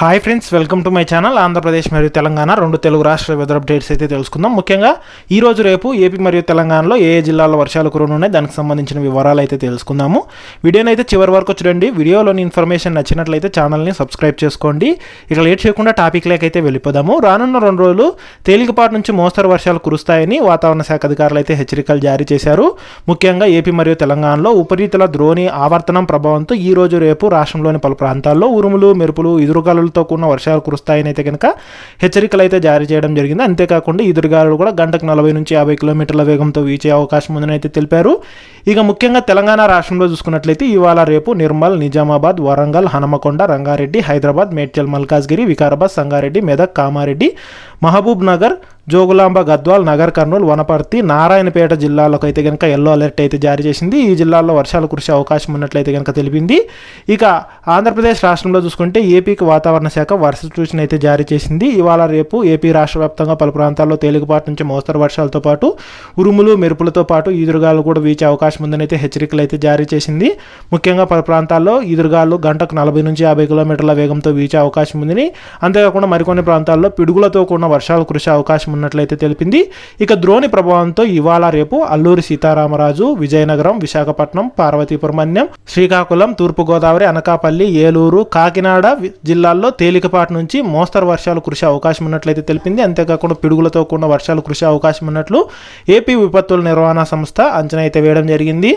Hi friends welcome to my channel Andhra Pradesh మరియు తెలంగాణ రెండు తెలుగు రాష్ట్ర వెదర్ అప్డేట్స్ అయితే తెలుసుకుందాం. ముఖ్యంగా ఈ రోజు రేపు ఏపీ మరియు తెలంగాణలో ఏ ఏ జిల్లాల్లో వర్షాలు కురనున్నాయి దానికి సంబంధించిన వివరాలు అయితే తెలుసుకుందాము. వీడియోని అయితే చివరి వరకు చూడండి. వీడియోలోని ఇన్ఫర్మేషన్ నచ్చినట్లయితే ఛానల్ని సబ్స్క్రైబ్ చేసుకోండి. ఇక లేట్ చేయకుండా టాపిక్ అయితే వెళ్ళిపోదాము. రానున్న రెండు రోజులు తేలికపాటి నుంచి మోస్తరు వర్షాలు కురుస్తాయని వాతావరణ శాఖ అధికారులు అయితే హెచ్చరికలు జారీ చేశారు. ముఖ్యంగా ఏపీ మరియు తెలంగాణలో ఉపరితల ద్రోణి ఆవర్తనం ప్రభావంతో ఈ రోజు రేపు రాష్ట్రంలోని పలు ప్రాంతాల్లో ఉరుములు మెరుపులు మెరుపులతో కూడిన వర్షాలు కురుస్తాయని అయితే కనుక హెచ్చరికలు అయితే జారీ చేయడం జరిగింది. అంతేకాకుండా ఎదురుగాలులు కూడా గంటకు నలభై నుంచి యాభై కిలోమీటర్ల వేగంతో వీచే అవకాశం ఉందని అయితే తెలిపారు. ఇక ముఖ్యంగా తెలంగాణ రాష్ట్రంలో చూసుకున్నట్లయితే ఇవాళ రేపు నిర్మల్ నిజామాబాద్ వరంగల్ హనుమకొండ రంగారెడ్డి హైదరాబాద్ మేడ్చల్ మల్కాజ్గిరి వికారాబాద్ సంగారెడ్డి మెదక్ కామారెడ్డి మహబూబ్ నగర్ జోగులాంబ గద్వాల్ నగర్ కర్నూలు వనపర్తి నారాయణపేట జిల్లాలకు అయితే కనుక ఎల్లో అలర్ట్ అయితే జారీ చేసింది. ఈ జిల్లాల్లో వర్షాలు కురిసే అవకాశం ఉన్నట్లయితే కనుక తెలిపింది. ఇక ఆంధ్రప్రదేశ్ రాష్ట్రంలో చూసుకుంటే ఏపీకి వాతావరణ శాఖ వర్ష సూచన అయితే జారీ చేసింది. ఇవాళ రేపు ఏపీ రాష్ట్ర వ్యాప్తంగా పలు ప్రాంతాల్లో తేలికపాటి నుంచి మోస్తరు వర్షాలతో పాటు ఉరుములు మెరుపులతో పాటు ఈదురుగాలు కూడా వీచే అవకాశం ఉందని అయితే హెచ్చరికలు అయితే జారీ చేసింది. ముఖ్యంగా పలు ప్రాంతాల్లో ఈదురుగాలు గంటకు నలభై నుంచి యాభై కిలోమీటర్ల వేగంతో వీచే అవకాశం ఉందని అంతేకాకుండా మరికొన్ని ప్రాంతాల్లో పిడుగులతో కూడిన వర్షాలు కురిసే అవకాశం ఉన్నట్లయితే తెలిపింది. ఇక ద్రోణి ప్రభావంతో ఇవాళ రేపు అల్లూరి సీతారామరాజు విజయనగరం విశాఖపట్నం పార్వతీపురమన్యం శ్రీకాకుళం తూర్పుగోదావరి అనకాపల్లి ఏలూరు కాకినాడ జిల్లాల్లో తేలికపాటి నుంచి మోస్తరు వర్షాలు కురిసే అవకాశం ఉన్నట్లయితే తెలిపింది. అంతేకాకుండా పిడుగులతో కూడిన వర్షాలు కురిసే అవకాశం ఉన్నట్లు ఏపీ విపత్తుల నిర్వహణ సంస్థ అంచనా అయితే వేయడం జరిగింది. జరిగింది.